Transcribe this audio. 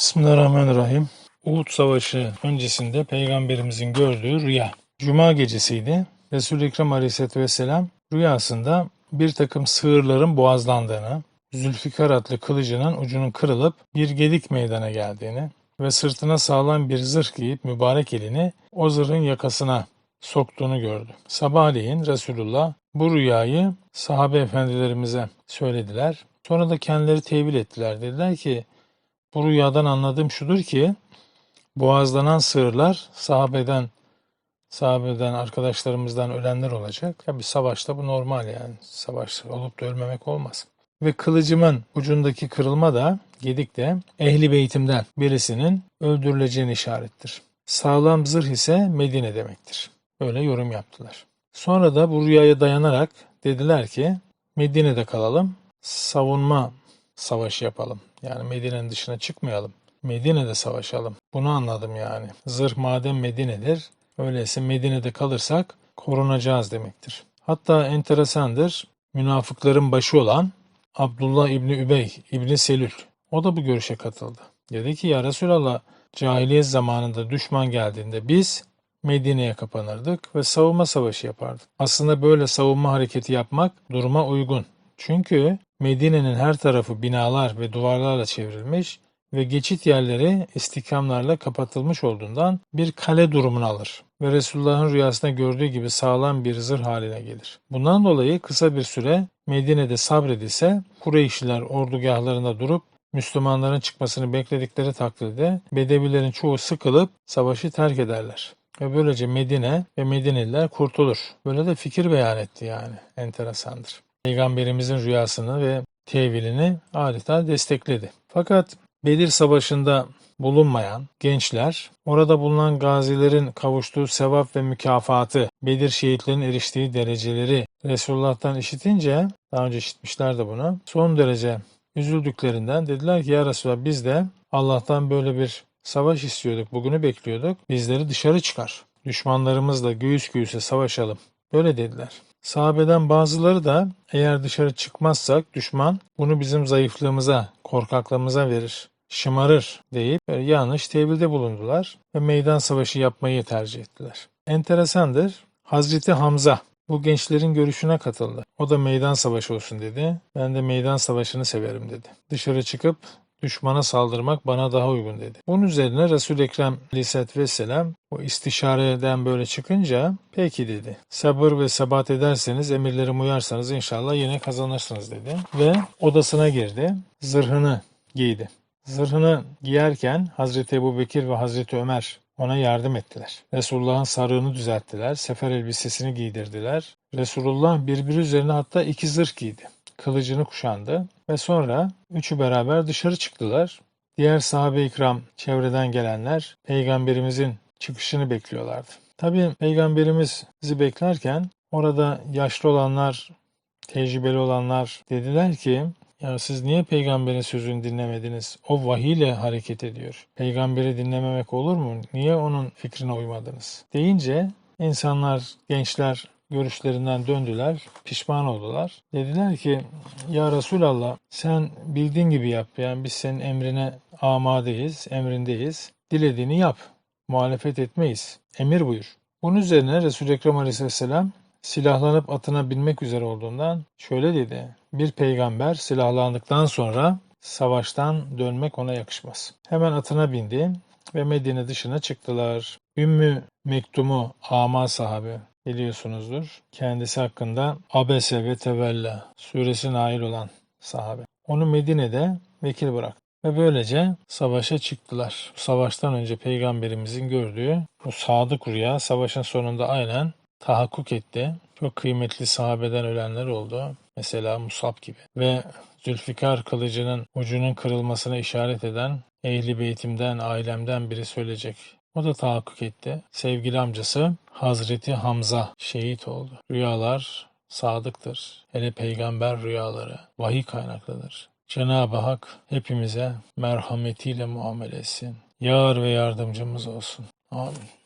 Bismillahirrahmanirrahim. Uhud Savaşı öncesinde peygamberimizin gördüğü rüya. Cuma gecesiydi. Resul-i Ekrem Aleyhisselatü Vesselam rüyasında bir takım sığırların boğazlandığını, Zülfikar adlı kılıcının ucunun kırılıp bir gedik meydana geldiğini ve sırtına sağlam bir zırh giyip mübarek elini o zırhın yakasına soktuğunu gördü. Sabahleyin Resulullah bu rüyayı sahabe efendilerimize söylediler. Sonra da kendileri tevil ettiler. Dediler ki bu rüyadan anladığım şudur ki boğazlanan sığırlar sahabeden sahabeden arkadaşlarımızdan ölenler olacak. Tabi savaşta bu normal yani. Savaş olup da ölmemek olmaz. Ve kılıcımın ucundaki kırılma da gedik de ehli beytimden birisinin öldürüleceğini işarettir. Sağlam zırh ise Medine demektir. Böyle yorum yaptılar. Sonra da bu rüyaya dayanarak dediler ki Medine'de kalalım, savunma savaşı yapalım. Yani Medine'nin dışına çıkmayalım. Medine'de savaşalım. Bunu anladım yani. Zırh madem Medine'dir, öyleyse Medine'de kalırsak korunacağız demektir. Hatta enteresandır, münafıkların başı olan Abdullah İbni Übey İbni Selül, o da bu görüşe katıldı. Dedi ki ya Resulallah cahiliyet zamanında düşman geldiğinde biz Medine'ye kapanırdık ve savunma savaşı yapardık. Aslında böyle savunma hareketi yapmak duruma uygun. Çünkü Medine'nin her tarafı binalar ve duvarlarla çevrilmiş ve geçit yerleri istikamlarla kapatılmış olduğundan bir kale durumunu alır ve Resulullah'ın rüyasında gördüğü gibi sağlam bir zırh haline gelir. Bundan dolayı kısa bir süre Medine'de sabredilse Kureyşliler ordugahlarında durup Müslümanların çıkmasını bekledikleri takdirde Bedevilerin çoğu sıkılıp savaşı terk ederler. Ve böylece Medine ve Medineliler kurtulur. Böyle de fikir beyan etti yani. Enteresandır. Peygamberimizin rüyasını ve tevilini adeta destekledi. Fakat Bedir Savaşı'nda bulunmayan gençler, orada bulunan gazilerin kavuştuğu sevap ve mükafatı, Bedir şehitlerin eriştiği dereceleri Resulullah'tan işitince, daha önce işitmişler de bunu, son derece üzüldüklerinden dediler ki ya Resulallah biz de Allah'tan böyle bir savaş istiyorduk, bugünü bekliyorduk, bizleri dışarı çıkar. Düşmanlarımızla göğüs göğüse savaşalım. Böyle dediler. Sahabeden bazıları da eğer dışarı çıkmazsak düşman bunu bizim zayıflığımıza, korkaklığımıza verir, şımarır deyip böyle yanlış tevilde bulundular ve meydan savaşı yapmayı tercih ettiler. Enteresandır. Hazreti Hamza bu gençlerin görüşüne katıldı. O da meydan savaşı olsun dedi. Ben de meydan savaşını severim dedi. Dışarı çıkıp düşmana saldırmak bana daha uygun dedi. Bunun üzerine Resul-i Ekrem Aleyhisselatü Vesselam o istişareden böyle çıkınca peki dedi. Sabır ve sebat ederseniz emirlerime uyarsanız inşallah yine kazanırsınız dedi. Ve odasına girdi. Zırhını giydi. Zırhını giyerken Hazreti Ebu Bekir ve Hazreti Ömer ona yardım ettiler. Resulullah'ın sarığını düzelttiler. Sefer elbisesini giydirdiler. Resulullah birbiri üzerine hatta iki zırh giydi. Kılıcını kuşandı ve sonra üçü beraber dışarı çıktılar. Diğer sahabe-i ikram çevreden gelenler peygamberimizin çıkışını bekliyorlardı. Tabi peygamberimizi beklerken orada yaşlı olanlar, tecrübeli olanlar dediler ki ya siz niye peygamberin sözünü dinlemediniz? O vahiy ile hareket ediyor. Peygamberi dinlememek olur mu? Niye onun fikrine uymadınız? Deyince insanlar, gençler görüşlerinden döndüler, pişman oldular. Dediler ki ya Resulallah sen bildiğin gibi yap. Yani biz senin emrine amadeyiz, emrindeyiz. Dilediğini yap. Muhalefet etmeyiz. Emir buyur. Bunun üzerine Resul-i Ekrem Aleyhisselam silahlanıp atına binmek üzere olduğundan şöyle dedi. Bir peygamber silahlandıktan sonra savaştan dönmek ona yakışmaz. Hemen atına bindi ve Medine dışına çıktılar. Ümmü Mektum'u ama sahabe biliyorsunuzdur. Kendisi hakkında Abese ve Tevella suresi nail olan sahabe. Onu Medine'de vekil bıraktı. Ve böylece savaşa çıktılar. Savaştan önce peygamberimizin gördüğü bu sadık rüya savaşın sonunda aynen tahakkuk etti. Çok kıymetli sahabeden ölenler oldu. Mesela Musab gibi. Ve Zülfikar kılıcının ucunun kırılmasına işaret eden ehli beytimden, ailemden biri söyleyecek. O da tahakkuk etti. Sevgili amcası Hazreti Hamza şehit oldu. Rüyalar sadıktır. Hele peygamber rüyaları vahiy kaynaklıdır. Cenab-ı Hak hepimize merhametiyle muamele etsin. Yar ve yardımcımız olsun. Amin.